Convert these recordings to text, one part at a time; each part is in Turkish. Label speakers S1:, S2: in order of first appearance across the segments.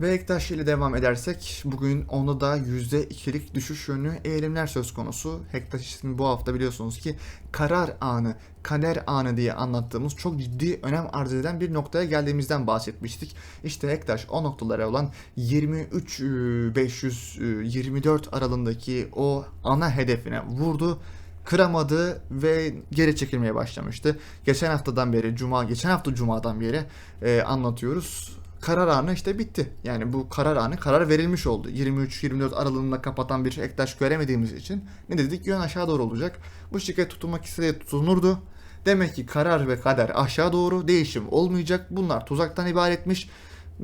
S1: Ve Ektaş ile devam edersek bugün onda da %2'lik düşüş yönlü eğilimler söz konusu. Hektaş için bu hafta biliyorsunuz ki karar anı, kader anı diye anlattığımız çok ciddi önem arz eden bir noktaya geldiğimizden bahsetmiştik. İşte Hektaş o noktalara olan 23.524 aralığındaki o ana hedefine vurdu kıramadı ve geri çekilmeye başlamıştı. Geçen haftadan beri, cuma, geçen hafta cumadan beri e, anlatıyoruz karar anı işte bitti. Yani bu karar anı karar verilmiş oldu. 23-24 aralığında kapatan bir ektaş göremediğimiz için ne dedik? Yön aşağı doğru olacak. Bu şirket tutulmak istediği tutunurdu. Demek ki karar ve kader aşağı doğru değişim olmayacak. Bunlar tuzaktan ibaretmiş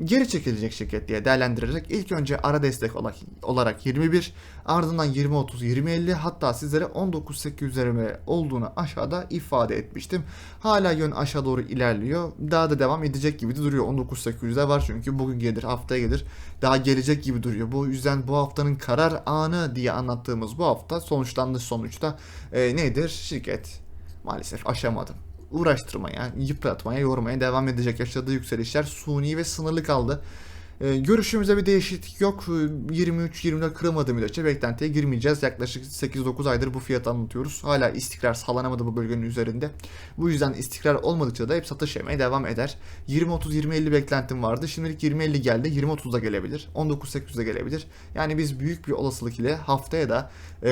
S1: geri çekilecek şirket diye değerlendirerek ilk önce ara destek olarak 21 ardından 20-30 20-50 hatta sizlere 19-8 olduğunu aşağıda ifade etmiştim. Hala yön aşağı doğru ilerliyor. Daha da devam edecek gibi de duruyor. 19-800'de var çünkü bugün gelir haftaya gelir. Daha gelecek gibi duruyor. Bu yüzden bu haftanın karar anı diye anlattığımız bu hafta sonuçlandı sonuçta e, nedir? Şirket maalesef aşamadım uğraştırmaya, yıpratmaya, yormaya devam edecek. Yaşadığı yükselişler suni ve sınırlı kaldı. E, görüşümüzde bir değişiklik yok. 23-24 kırılmadığı müddetçe beklentiye girmeyeceğiz. Yaklaşık 8-9 aydır bu fiyatı anlatıyoruz. Hala istikrar sağlanamadı bu bölgenin üzerinde. Bu yüzden istikrar olmadıkça da hep satış yemeye devam eder. 20-30-20-50 beklentim vardı. Şimdilik 20-50 geldi. 20-30'da gelebilir. 19-800'de gelebilir. Yani biz büyük bir olasılık ile haftaya da e,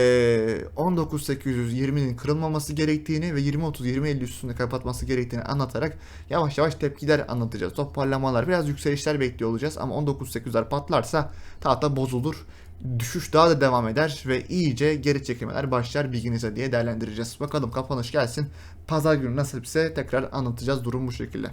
S1: 19-820'nin kırılmaması gerektiğini ve 20-30-20-50 üstünde kapatması gerektiğini anlatarak yavaş yavaş tepkiler anlatacağız. Toparlamalar, biraz yükselişler bekliyor olacağız ama 19.800'ler patlarsa tahta bozulur. Düşüş daha da devam eder ve iyice geri çekilmeler başlar bilginize diye değerlendireceğiz. Bakalım kapanış gelsin. Pazar günü nasipse tekrar anlatacağız durum bu şekilde.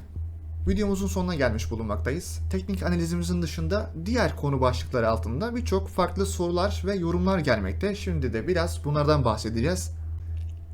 S1: Videomuzun sonuna gelmiş bulunmaktayız. Teknik analizimizin dışında diğer konu başlıkları altında birçok farklı sorular ve yorumlar gelmekte. Şimdi de biraz bunlardan bahsedeceğiz.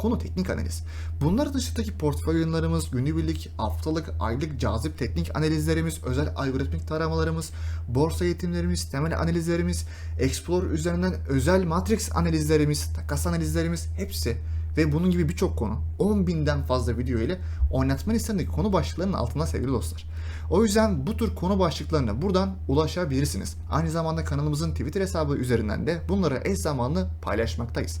S1: Konu teknik analiz. Bunlar dışındaki portföy yayınlarımız, günübirlik, haftalık, aylık cazip teknik analizlerimiz, özel algoritmik taramalarımız, borsa eğitimlerimiz, temel analizlerimiz, Explorer üzerinden özel matrix analizlerimiz, takas analizlerimiz hepsi ve bunun gibi birçok konu 10.000'den fazla video ile oynatma listemdeki konu başlıklarının altında sevgili dostlar. O yüzden bu tür konu başlıklarına buradan ulaşabilirsiniz. Aynı zamanda kanalımızın Twitter hesabı üzerinden de bunları eş zamanlı paylaşmaktayız.